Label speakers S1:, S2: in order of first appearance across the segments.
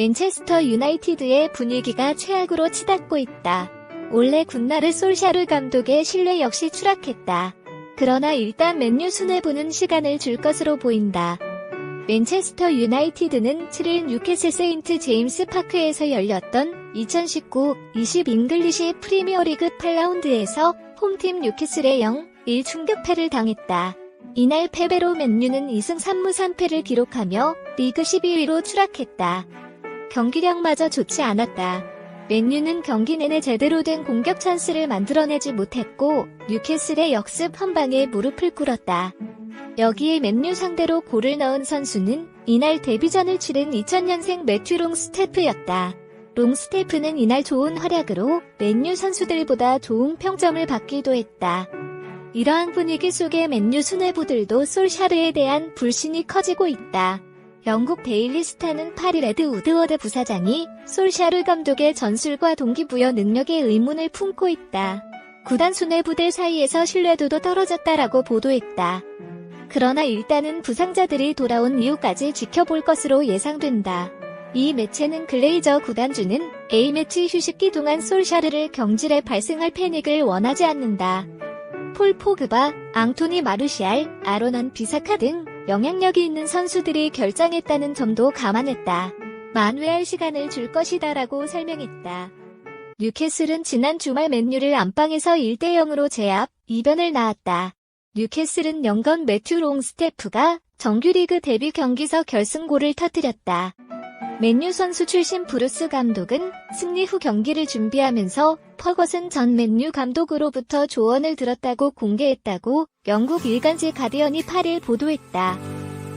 S1: 맨체스터 유나이티드의 분위기가 최악으로 치닫고 있다. 올해 군나르 솔샤르 감독의 신뢰 역시 추락했다. 그러나 일단 맨유 수뇌부는 시간을 줄 것으로 보인다. 맨체스터 유나이티드는 7일 뉴캐슬 세인트 제임스 파크에서 열렸던 2019-20 잉글리시 프리미어리그 8라운드에서 홈팀 뉴캐슬의 0-1 충격패를 당했다. 이날 패배로 맨유는 2승 3무 3패를 기록하며 리그 12위로 추락했다. 경기력마저 좋지 않았다. 맨유는 경기 내내 제대로 된 공격 찬스를 만들어내지 못했고 뉴캐슬의 역습 한 방에 무릎을 꿇었다. 여기에 맨유 상대로 골을 넣은 선수는 이날 데뷔전을 치른 2000년생 매튜 롱스테프였다. 롱스테프는 이날 좋은 활약으로 맨유 선수들보다 좋은 평점을 받기도 했다. 이러한 분위기 속에 맨유 수뇌부들도 솔샤르에 대한 불신이 커지고 있다. 영국 데일리 스타는 파리 레드 우드워드 부사장이 솔샤르 감독의 전술과 동기부여 능력에 의문을 품고 있다. 구단 수뇌부들 사이에서 신뢰도도 떨어졌다라고 보도했다. 그러나 일단은 부상자들이 돌아온 이후까지 지켜볼 것으로 예상된다. 이 매체는 글레이저 구단주는 A매치 휴식기 동안 솔샤르를 경질에 발생할 패닉을 원하지 않는다. 폴 포그바, 앙토니 마르시알, 아로난 비사카 등 영향력이 있는 선수들이 결장했다는 점도 감안했다. 만회할 시간을 줄 것이다 라고 설명했다. 뉴캐슬은 지난 주말 맨유를 안방에서 1대0으로 제압, 이변을 낳았다. 뉴캐슬은 영건 매튜 롱스테프가 정규리그 데뷔 경기서 결승골을 터뜨렸다. 맨유 선수 출신 브루스 감독은 승리 후 경기를 준비하면서 퍼거슨 전 맨유 감독으로부터 조언을 들었다고 공개했다고 영국 일간지 가디언이 8일 보도했다.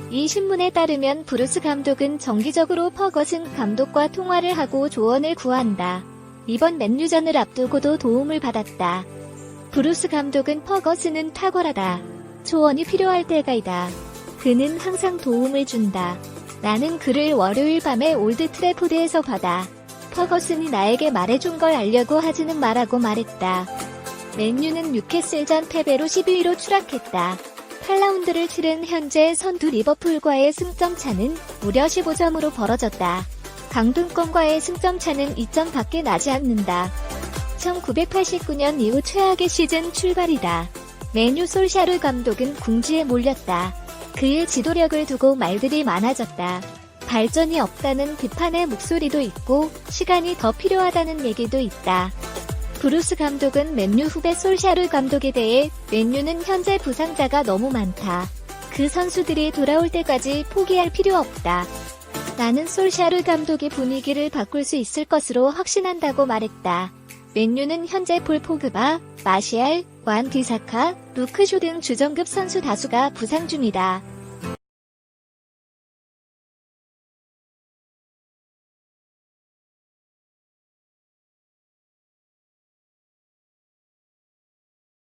S1: 이 신문에 따르면 브루스 감독은 정기적으로 퍼거슨 감독과 통화를 하고 조언을 구한다. 이번 맨유전을 앞두고도 도움을 받았다. 브루스 감독은 퍼거슨은 탁월하다. 조언이 필요할 때가 있다. 그는 항상 도움을 준다. 나는 그를 월요일 밤에 올드 트래포드에서 받아. 퍼거슨이 나에게 말해준 걸 알려고 하지는 말라고 말했다. 맨유는 뉴캐슬전 패배로 12위로 추락했다. 8라운드를 치른 현재 선두 리버풀과의 승점 차는 무려 15점으로 벌어졌다. 강등권과의 승점 차는 2점 밖에 나지 않는다. 1989년 이후 최악의 시즌 출발이다. 메뉴 솔샤르 감독은 궁지에 몰렸다. 그의 지도력을 두고 말들이 많아졌다. 발전이 없다는 비판의 목소리도 있고 시간이 더 필요하다는 얘기도 있다. 브루스 감독은 맨유 후배 솔샤르 감독에 대해 맨유는 현재 부상자가 너무 많다. 그 선수들이 돌아올 때까지 포기할 필요 없다. 나는 솔샤르 감독의 분위기를 바꿀 수 있을 것으로 확신한다고 말했다. 맨유는 현재 폴 포그바, 마시알, 완 비사카, 루크쇼 등 주전급 선수 다수가 부상 중이다.